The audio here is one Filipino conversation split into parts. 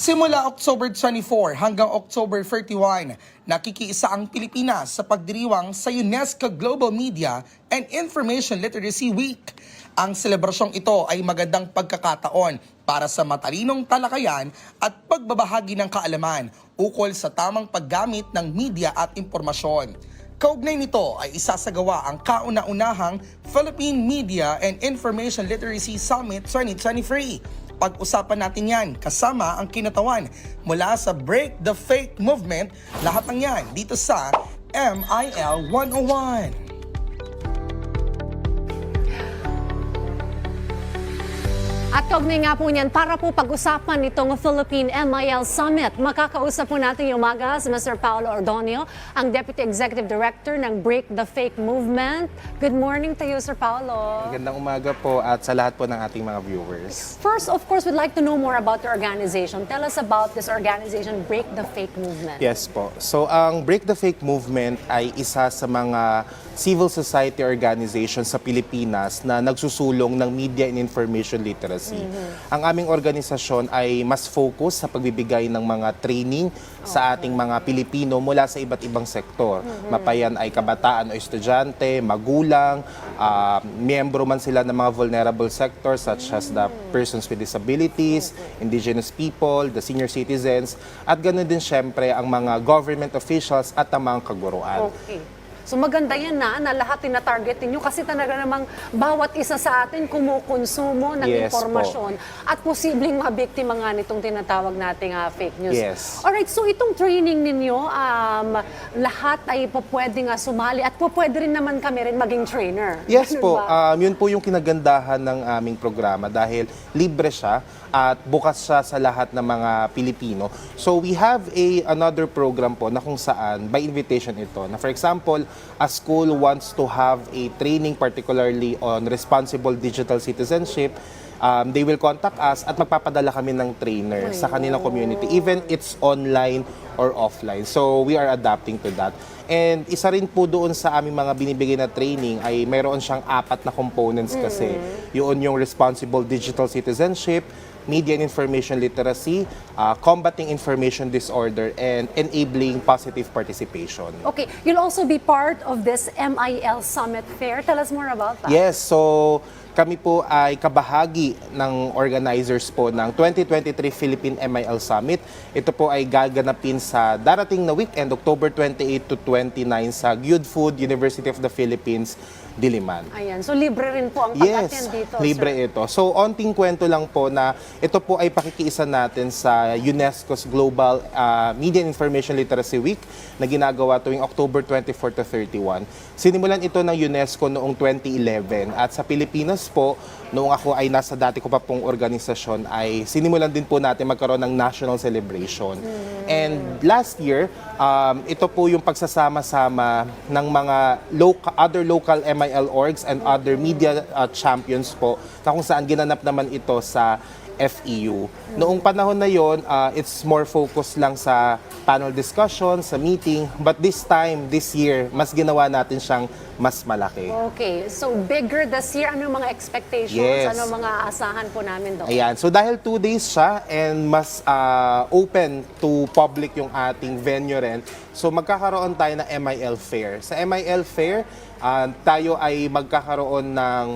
Simula October 24 hanggang October 31, nakikiisa ang Pilipinas sa pagdiriwang sa UNESCO Global Media and Information Literacy Week. Ang selebrasyong ito ay magandang pagkakataon para sa matalinong talakayan at pagbabahagi ng kaalaman ukol sa tamang paggamit ng media at impormasyon. Kaugnay nito ay isasagawa ang kauna-unahang Philippine Media and Information Literacy Summit 2023. Pag-usapan natin yan kasama ang kinatawan mula sa Break the Fake Movement. Lahat ng yan dito sa MIL 101. Kaugnay nga po niyan, para po pag-usapan itong Philippine MIL Summit, makakausap po natin yung umaga si Mr. Paolo Ordonio, ang Deputy Executive Director ng Break the Fake Movement. Good morning to you, Sir Paolo. Magandang umaga po at sa lahat po ng ating mga viewers. First, of course, we'd like to know more about your organization. Tell us about this organization, Break the Fake Movement. Yes po. So ang Break the Fake Movement ay isa sa mga civil society organization sa Pilipinas na nagsusulong ng media and information literacy. Ang aming organisasyon ay mas focus sa pagbibigay ng mga training sa ating mga Pilipino mula sa iba't ibang sektor. Mapayan ay kabataan o estudyante, magulang, ah, miyembro man sila ng mga vulnerable sectors such as the persons with disabilities, indigenous people, the senior citizens, at ganoon din syempre ang mga government officials at ang mga kaguruan. Okay. So maganda yan na, na lahat tina-target ninyo kasi talaga namang bawat isa sa atin kumukonsumo ng Yes impormasyon at posibleng mabiktima nga nitong tinatawag nating ah, fake news. Yes. Alright, so itong training ninyo, um, lahat ay pwede nga sumali at pwede rin naman kami rin maging trainer. Yes Ganun po, ba? um, yun po yung kinagandahan ng aming programa dahil libre siya at bukas siya sa lahat ng mga Pilipino. So we have a another program po na kung saan by invitation ito. Na for example, a school wants to have a training particularly on responsible digital citizenship um, they will contact us at magpapadala kami ng trainer sa kanilang community, even it's online or offline. So we are adapting to that. And isa rin po doon sa aming mga binibigay na training ay mayroon siyang apat na components kasi. Yun yung responsible digital citizenship, media and information literacy, uh, combating information disorder, and enabling positive participation. Okay, you'll also be part of this MIL Summit Fair. Tell us more about that. Yes, so kami po ay kabahagi ng organizers po ng 2023 Philippine MIL Summit. Ito po ay gaganapin sa darating na weekend, October 28 to 29 sa Gyud Food University of the Philippines, Diliman. Ayan, so libre rin po ang pag-attend Yes, dito. libre sir. ito. So, onting kwento lang po na ito po ay pakikiisa natin sa UNESCO's Global uh, Media and Information Literacy Week na ginagawa tuwing October 24 to 31. Sinimulan ito ng UNESCO noong 2011 at sa Pilipinas po, noong ako ay nasa dati ko pa pong organisasyon, ay sinimulan din po natin magkaroon ng national celebration. And last year, um, ito po yung pagsasama-sama ng mga local, other local MIL orgs and other media uh, champions po na kung saan ginanap naman ito sa FEU. Noong panahon na yon, uh, it's more focused lang sa panel discussion, sa meeting. But this time, this year, mas ginawa natin siyang mas malaki. Okay, so bigger this year. Ano mga expectations? Yes. Ano mga asahan po namin doon? Ayan. So dahil two days siya and mas ah, open to public yung ating venue rin, so magkakaroon tayo ng MIL Fair. Sa MIL Fair, ah, tayo ay magkakaroon ng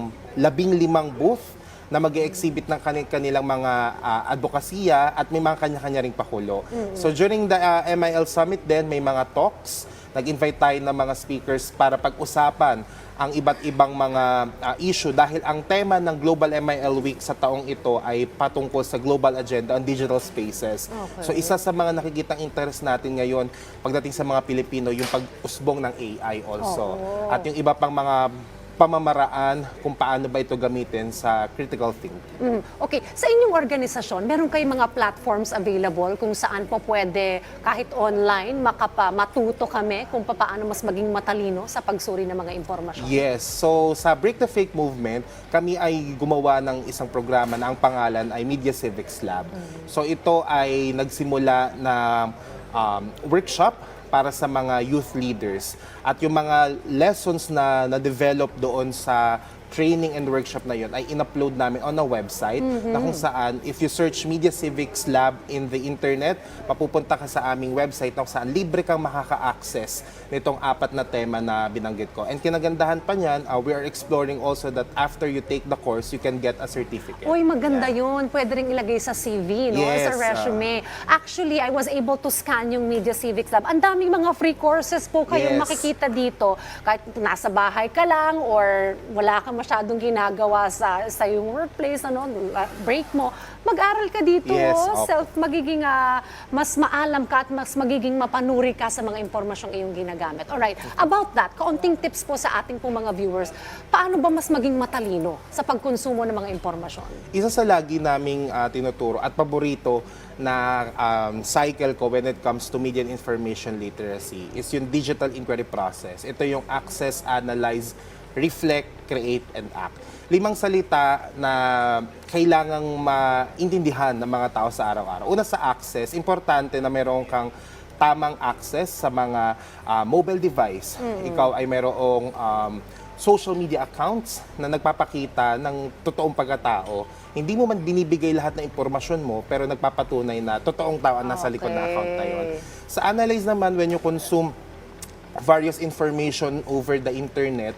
labing limang booth na mag exhibit ng kani- kanilang mga ah, advokasya at may mga kanya-kanya ring pakulo. So during the ah, MIL Summit din, may mga talks. Nag-invite tayo ng mga speakers para pag-usapan ang iba't ibang mga ah, issue dahil ang tema ng Global MIL Week sa taong ito ay patungkol sa global agenda on digital spaces. So isa sa mga nakikitang interest natin ngayon pagdating sa mga Pilipino yung pag-usbong ng AI also. At yung iba pang mga pamamaraan kung paano ba ito gamitin sa critical thinking. Mm, Okay, sa inyong organisasyon, meron kayong mga platforms available kung saan po pwede kahit online makapa, matuto kami kung paano mas maging matalino sa pagsuri ng mga impormasyon. Yes. So sa Break the Fake Movement, kami ay gumawa ng isang programa na ang pangalan ay Media Civics Lab. So ito ay nagsimula na um, workshop para sa mga youth leaders at yung mga lessons na na-develop doon sa training and workshop na yun ay in-upload namin on a website na kung saan if you search Media Civics Lab in the internet, mapupunta ka sa aming website na kung saan libre kang makaka-access nitong apat na tema na binanggit ko. And kinagandahan pa niyan, uh, we are exploring also that after you take the course, you can get a certificate. Uy, maganda yun. Pwede rin ilagay sa CV, no? Yes, sa resume. Actually, I was able to scan yung Media Civics Lab. Ang daming mga free courses po kayong Yes. makikita dito. Kahit nasa bahay ka lang or wala ka masyadong ginagawa sa, sa yung workplace, ano, break mo, mag-aral ka dito. Yes, oh. Self, magiging ah, mas maalam ka at mas magiging mapanuri ka sa mga impormasyong iyong ginagamit. Alright, about that, kaunting tips po sa ating pong mga viewers. Paano ba mas maging matalino sa pagkonsumo ng mga impormasyon? Isa sa lagi naming ah, tinuturo at paborito na um, cycle ko when it comes to media and information literacy is yung digital inquiry process. Ito yung access, analyze, reflect, create, and act. Limang salita na kailangang maintindihan ng mga tao sa araw-araw. Una sa access, importante na meron kang tamang access sa mga ah, mobile device. Ikaw ay merong um, social media accounts na nagpapakita ng totoong pagkatao. Hindi mo man binibigay lahat ng impormasyon mo, pero nagpapatunay na totoong tao ang nasa likod ng account na yun. Okay. Sa analyze naman, when you consume various information over the internet,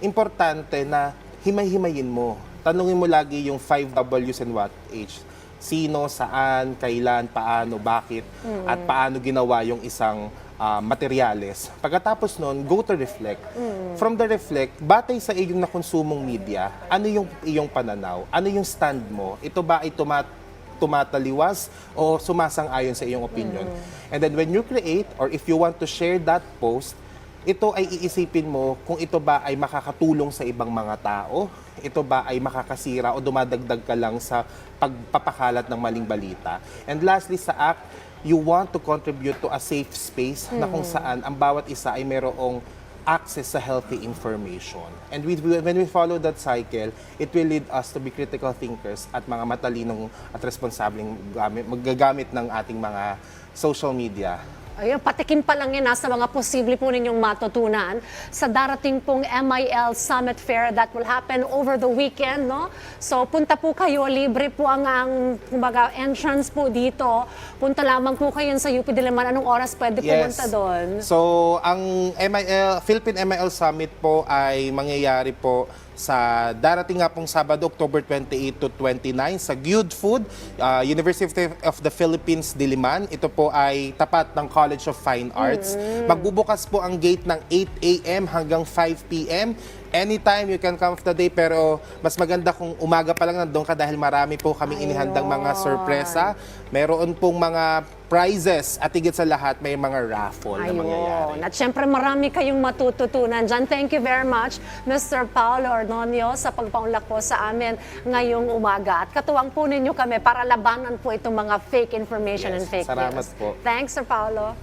importante na himay-himayin mo. Tanungin mo lagi yung 5 W's and what H. Sino, saan, kailan, paano, bakit, at paano ginawa yung isang ah, materyales. Pagkatapos nun, go to reflect. From the reflect, batay sa iyong nakonsumong media, ano yung iyong pananaw? Ano yung stand mo? Ito ba ay tumat tumataliwas o sumasang-ayon sa iyong opinion. And then when you create or if you want to share that post, ito ay iisipin mo kung ito ba ay makakatulong sa ibang mga tao, ito ba ay makakasira o dumadagdag ka lang sa pagpapakalat ng maling balita. And lastly sa act, you want to contribute to a safe space na kung saan ang bawat isa ay merong access sa healthy information. And we, when we follow that cycle, it will lead us to be critical thinkers at mga matalinong at responsableng gamit, magagamit ng ating mga social media Ayun, patikin pa lang yan ha, sa mga posible po ninyong matutunan sa darating pong MIL Summit Fair that will happen over the weekend, no? So, punta po kayo, libre po ang, ang kumbaga, entrance po dito. Punta lamang po kayo sa UP Diliman. Anong oras pwede pumunta doon? So, ang MIL, Philippine MIL Summit po ay mangyayari po sa darating nga pong Sabado, October 28 to 29 sa Good Food, uh, University of the Philippines, Diliman. Ito po ay tapat ng College of Fine Arts. Magbubukas po ang gate ng 8 a.m. hanggang 5 p.m. Anytime you can come of the day pero mas maganda kung umaga pa lang nandun ka dahil marami po kaming inihandang mga sorpresa. Meron pong mga prizes at higit sa lahat may mga raffle na mangyayari. Ayun. At syempre marami kayong matututunan dyan. Thank you very much, Mr. Paolo Ordonio, sa pagpaunlak po sa amin ngayong umaga. At katuwang po ninyo kami para labanan po itong mga fake information Yes. and fake Salamat news. po. Thanks, Sir Paolo.